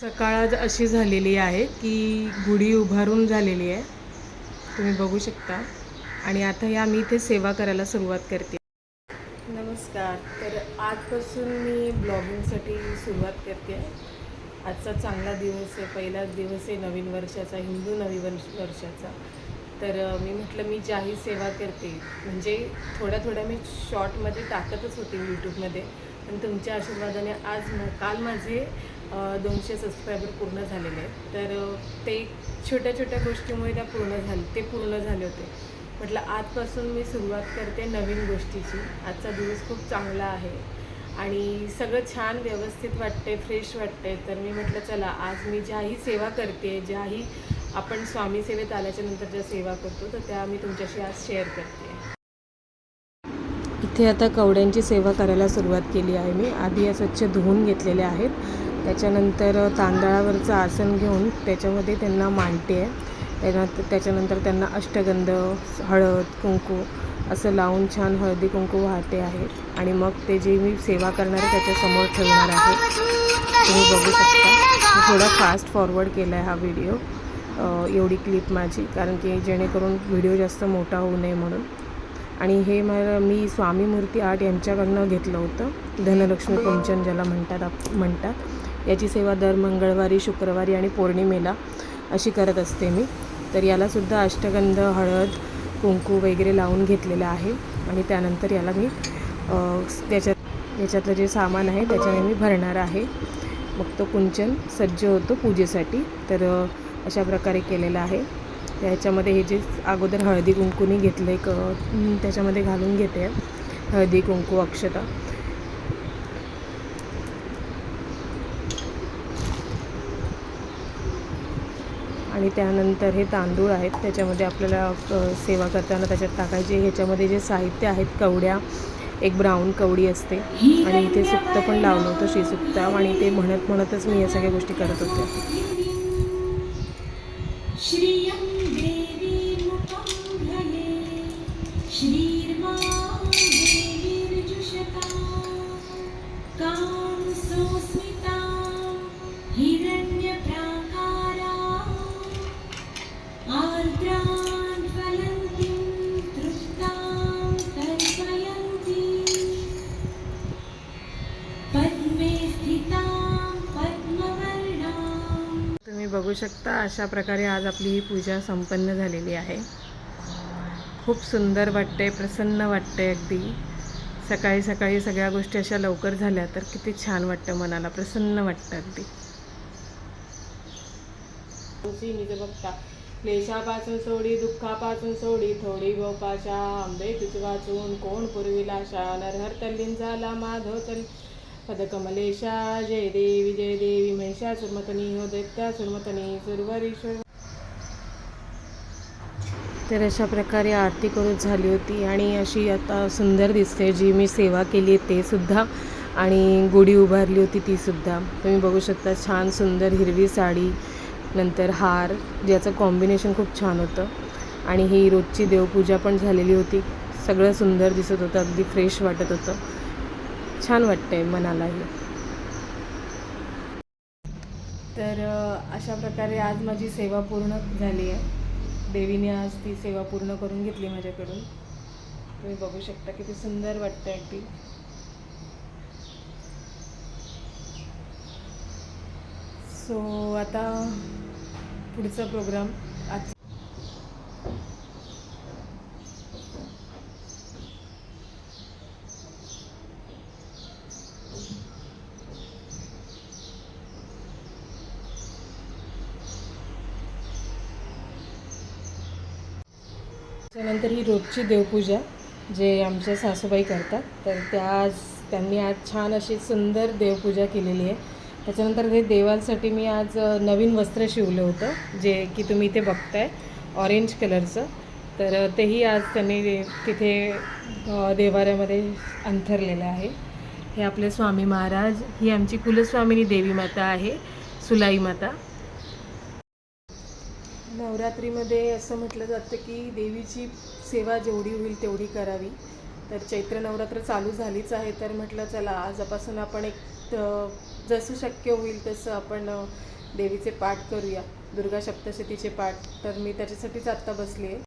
सकाळ आज अशी झालेली आहे की गुढी उभारून झालेली आहे. तुम्ही बघू शकता. आणि आता या मी इथे सेवा करायला सुरुवात करते. नमस्कार. तर आजपासून मी ब्लॉगिंगसाठी सुरुवात करते. आजचा चांगला दिवस आहे. पहिलाच दिवस आहे नवीन वर्षाचा हिंदू नवीन वर्ष वर्षाचा. तर मी म्हटलं मी ज्याही सेवा करते म्हणजे थोड्या थोड्या मी शॉर्टमध्ये टाकतच होते यूट्यूबमध्ये पण तुमच्या आशीर्वादाने आज म काल माझे दोनशे सबस्क्रायबर पूर्ण झालेले आहेत. तर ते छोट्या छोट्या गोष्टीमुळे त्या पूर्ण झाले ते पूर्ण झाले होते. म्हटलं आजपासून मी सुरुवात करते नवीन गोष्टीची. आजचा दिवस खूप चांगला आहे. आणि सगळं छान व्यवस्थित वाटते फ्रेश वाटते तर मी म्हटलं चला आज मी ज्याही सेवा करते ज्याही आपण स्वामी सेवेत आल्याच्यानंतर ज्या सेवा करतो तर त्या मी तुमच्याशी आज शेअर करते. इथे आता कवड्यांची सेवा करायला सुरुवात केली आहे मी. आधी या स्वच्छ धुवून घेतलेल्या आहेत. त्याच्यानंतर तांदळावरचं आसन घेऊन त्याच्यामध्ये त्यांना मांडते. आहे त्यानंतर त्याच्यानंतर त्यांना अष्टगंध हळद कुंकू असं लावून छान हळदी कुंकू वाहते आहे. आणि मग ते जे मी सेवा करणार आहे त्याच्यासमोर ठेवणार आहे. तुम्ही बघू शकता. मी थोडा फास्ट फॉरवर्ड केला आहे हा व्हिडिओ एवढी क्लिप माझी. कारण की जेणेकरून व्हिडिओ जास्त मोठा होऊ नये म्हणून. आणि हे मला मी स्वामी मूर्ती आर्ट यांच्याकडनं घेतलं होतं. धनलक्ष्मी पंचन ज्याला म्हणतात आप म्हणतात. याची सेवा दर मंगळवारी शुक्रवारी आणि पौर्णिमेला अशी करत असते मी. तर यालासुद्धा अष्टगंध हळद कुंकू वगैरे लावून घेतलेलं आहे आणि त्यानंतर याला मी त्याच्यात याच्यातलं जे सामान आहे त्याच्याने मी भरणार आहे. मग तो कुंचन सज्ज होतो पूजेसाठी. तर अशा प्रकारे केलेला आहे. त्याच्यामध्ये हे जे अगोदर हळदी कुंकूनी घेतलं एक त्याच्यामध्ये घालून घेते. हळदी कुंकू अक्षता. आणि त्यानंतर हे तांदूळ आहेत त्याच्यामध्ये आपल्याला सेवा करताना त्याच्यात टाकायचे. ह्याच्यामध्ये जे साहित्य आहेत कवड्या एक ब्राऊन कवडी असते. आणि इथे सुक्त पण लावलं होतं श्रीसुक्त आणि ते म्हणत म्हणतच मी या सगळ्या गोष्टी करत होते. बघू शकता अशा प्रकारे आज आपली ही पूजा संपन्न झालेली आहे. खूप सुंदर वाटते प्रसन्न वाटते अगदी. सकाळी सकाळी सगळ्या गोष्टी अशा लवकर झाल्या तर किती छान वाटतं मनाला प्रसन्न वाटतं अगदी. बघता. क्लेशापासून सोडी दुःखापासून सोडी थोडी गोपाशा आंबे तुझ वाचून कोण पूर्वीलाशा नरहर तल्लीन झाला माधव तल पदकमलेशा जय देवी जय देवी महिषा सुरमतनी हो दैत्या सुरमतनी सुरवरीश्वर तर अशा प्रकारे आरती करून झाली होती आणि अशी आता सुंदर दिसते जी मी सेवा केली आहे ते सुद्धा. आणि गुढी उभारली होती ती सुद्धा. तुम्ही बघू शकता छान सुंदर हिरवी साडी नंतर हार ज्याचं कॉम्बिनेशन खूप छान होतं. आणि ही रोजची देवपूजा पण झालेली होती. सगळं सुंदर दिसत होतं अगदी फ्रेश वाटत होतं. छान वाटतंय मनालाही. तर अशा प्रकारे आज माझी सेवा पूर्ण झाली आहे. देवीने आज ती सेवा पूर्ण करून घेतली माझ्याकडून. तुम्ही बघू शकता किती सुंदर वाटतं अगदी. सो आता पुढचा प्रोग्राम आज त्यानंतर ही रोजची देवपूजा जे आमच्या सासूबाई करतात तर त्या आज त्यांनी आज छान अशी सुंदर देवपूजा केलेली आहे. त्याच्यानंतर हे देवांसाठी मी आज नवीन वस्त्र शिवलं होतं जे की तुम्ही इथे बघताय ऑरेंज कलरचं. तर तेही आज त्यांनी तिथे देवाऱ्यामध्ये अंथरलेलं आहे. हे आपले स्वामी महाराज ही आमची कुलस्वामिनी देवी माता आहे सुलाई माता. नवरात्रीमध्ये असं म्हटलं जातं की देवीची सेवा जेवढी होईल तेवढी करावी. तर चैत्र नवरात्र चालू झालीच आहे तर म्हटलं चला आजपासून आपण एक जसं शक्य होईल तसं आपण देवीचे पाठ करूया. दुर्गा सप्तशतीचे पाठ. तर मी त्याच्यासाठीच आत्ता बसली आहे.